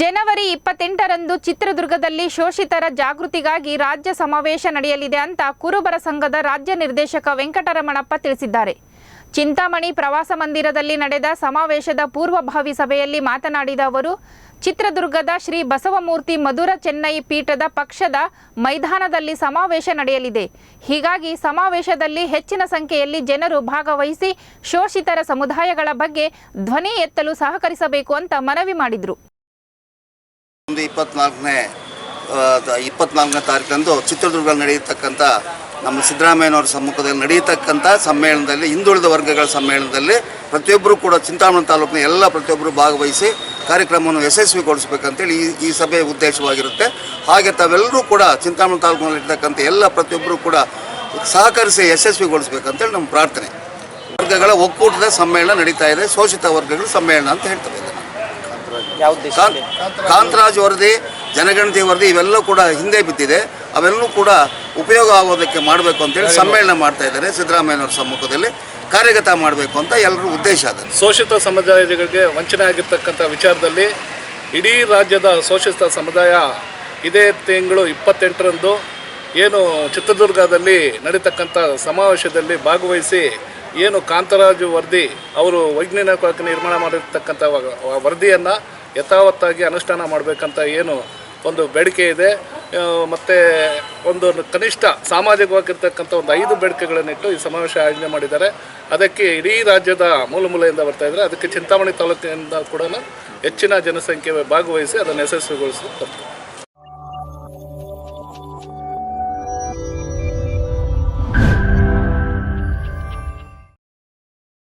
ಜನವರಿ ಇಪ್ಪತ್ತೆಂಟರಂದು ಚಿತ್ರದುರ್ಗದಲ್ಲಿ ಶೋಷಿತರ ಜಾಗೃತಿಗಾಗಿ ರಾಜ್ಯ ಸಮಾವೇಶ ನಡೆಯಲಿದೆ ಅಂತ ಕುರುಬರ ಸಂಘದ ರಾಜ್ಯ ನಿರ್ದೇಶಕ ವೆಂಕಟರಮಣಪ್ಪ ತಿಳಿಸಿದ್ದಾರೆ. ಚಿಂತಾಮಣಿ ಪ್ರವಾಸ ಮಂದಿರದಲ್ಲಿ ನಡೆದ ಸಮಾವೇಶದ ಪೂರ್ವಭಾವಿ ಸಭೆಯಲ್ಲಿ ಮಾತನಾಡಿದ ಅವರು, ಚಿತ್ರದುರ್ಗದ ಶ್ರೀ ಬಸವಮೂರ್ತಿ ಮಧುರ ಚೆನ್ನೈ ಪೀಠದ ಪಕ್ಷದ ಮೈದಾನದಲ್ಲಿ ಸಮಾವೇಶ ನಡೆಯಲಿದೆ. ಹೀಗಾಗಿ ಸಮಾವೇಶದಲ್ಲಿ ಹೆಚ್ಚಿನ ಸಂಖ್ಯೆಯಲ್ಲಿ ಜನರು ಭಾಗವಹಿಸಿ ಶೋಷಿತರ ಸಮುದಾಯಗಳ ಬಗ್ಗೆ ಧ್ವನಿ ಎತ್ತಲು ಸಹಕರಿಸಬೇಕು ಅಂತ ಮನವಿ ಮಾಡಿದರು. ಒಂದು ಇಪ್ಪತ್ನಾಲ್ಕನೇ ಇಪ್ಪತ್ನಾಲ್ಕನೇ ತಾರೀಕಂದು ಚಿತ್ರದುರ್ಗದಲ್ಲಿ ನಡೆಯತಕ್ಕಂಥ ನಮ್ಮ ಸಿದ್ದರಾಮಯ್ಯನವರ ಸಮ್ಮುಖದಲ್ಲಿ ನಡೆಯತಕ್ಕಂಥ ಸಮ್ಮೇಳನದಲ್ಲಿ, ಹಿಂದುಳಿದ ವರ್ಗಗಳ ಸಮ್ಮೇಳನದಲ್ಲಿ ಪ್ರತಿಯೊಬ್ಬರೂ ಕೂಡ ಚಿಂತಾಮಣಿ ತಾಲೂಕಿನ ಎಲ್ಲ ಪ್ರತಿಯೊಬ್ಬರು ಭಾಗವಹಿಸಿ ಕಾರ್ಯಕ್ರಮವನ್ನು ಯಶಸ್ವಿಗೊಳಿಸಬೇಕಂತೇಳಿ ಈ ಈ ಸಭೆಯ ಉದ್ದೇಶವಾಗಿರುತ್ತೆ. ಹಾಗೆ ತಾವೆಲ್ಲರೂ ಕೂಡ ಚಿಂತಾಮಣಿ ತಾಲೂಕಿನಲ್ಲಿರ್ತಕ್ಕಂಥ ಎಲ್ಲ ಪ್ರತಿಯೊಬ್ಬರೂ ಕೂಡ ಸಹಕರಿಸಿ ಯಶಸ್ವಿಗೊಳಿಸಬೇಕಂತೇಳಿ ನಮ್ಮ ಪ್ರಾರ್ಥನೆ. ವರ್ಗಗಳ ಒಕ್ಕೂಟದ ಸಮ್ಮೇಳನ ನಡೀತಾ ಇದೆ, ಶೋಷಿತ ವರ್ಗಗಳ ಸಮ್ಮೇಳನ ಅಂತ ಹೇಳ್ತೇವೆ. ಕಾಂತರಾಜ್ ವರದಿ ಜನಗಣತಿ ವರದಿ ಇವೆಲ್ಲವೂ ಕೂಡ ಹಿಂದೆ ಬಿದ್ದಿದೆ. ಅವೆಲ್ಲೂ ಕೂಡ ಉಪಯೋಗ ಆಗೋದಕ್ಕೆ ಮಾಡಬೇಕು ಅಂತೇಳಿ ಸಮ್ಮೇಳನ ಮಾಡ್ತಾ ಇದ್ದಾರೆ ಸಿದ್ದರಾಮಯ್ಯನವರ ಸಮ್ಮುಖದಲ್ಲಿ. ಕಾರ್ಯಗತ ಮಾಡಬೇಕು ಅಂತ ಎಲ್ಲರೂ ಉದ್ದೇಶ ಅದ ಶೋಷಿತ ಸಮುದಾಯಗಳಿಗೆ ವಂಚನೆ ಆಗಿರ್ತಕ್ಕಂಥ ವಿಚಾರದಲ್ಲಿ ಇಡೀ ರಾಜ್ಯದ ಶೋಷಿತ ಸಮುದಾಯ ಇದೇ ತಿಂಗಳು ಇಪ್ಪತ್ತೆಂಟರಂದು ಏನು ಚಿತ್ರದುರ್ಗದಲ್ಲಿ ನಡೀತಕ್ಕಂಥ ಸಮಾವೇಶದಲ್ಲಿ ಭಾಗವಹಿಸಿ ಏನು ಕಾಂತರಾಜು ವರದಿ ಅವರು ವೈಜ್ಞಾನಿಕವಾಗಿ ನಿರ್ಮಾಣ ಮಾಡಿರ್ತಕ್ಕಂಥ ವರದಿಯನ್ನು ಯಥಾವತ್ತಾಗಿ ಅನುಷ್ಠಾನ ಮಾಡಬೇಕಂತ ಏನು ಒಂದು ಬೇಡಿಕೆ ಇದೆ. ಮತ್ತು ಒಂದು ಕನಿಷ್ಠ ಸಾಮಾಜಿಕವಾಗಿರ್ತಕ್ಕಂಥ ಒಂದು ಐದು ಬೇಡಿಕೆಗಳನ್ನಿಟ್ಟು ಈ ಸಮಾವೇಶ ಆಯೋಜನೆ ಮಾಡಿದ್ದಾರೆ. ಅದಕ್ಕೆ ಇಡೀ ರಾಜ್ಯದ ಮೂಲ ಮೂಲೆಯಿಂದ ಬರ್ತಾ ಇದ್ದಾರೆ. ಅದಕ್ಕೆ ಚಿಂತಾಮಣಿ ತಾಲೂಕಿನಿಂದ ಕೂಡ ಹೆಚ್ಚಿನ ಜನಸಂಖ್ಯೆ ಭಾಗವಹಿಸಿ ಅದನ್ನು ಯಶಸ್ವಿಗೊಳಿಸಿ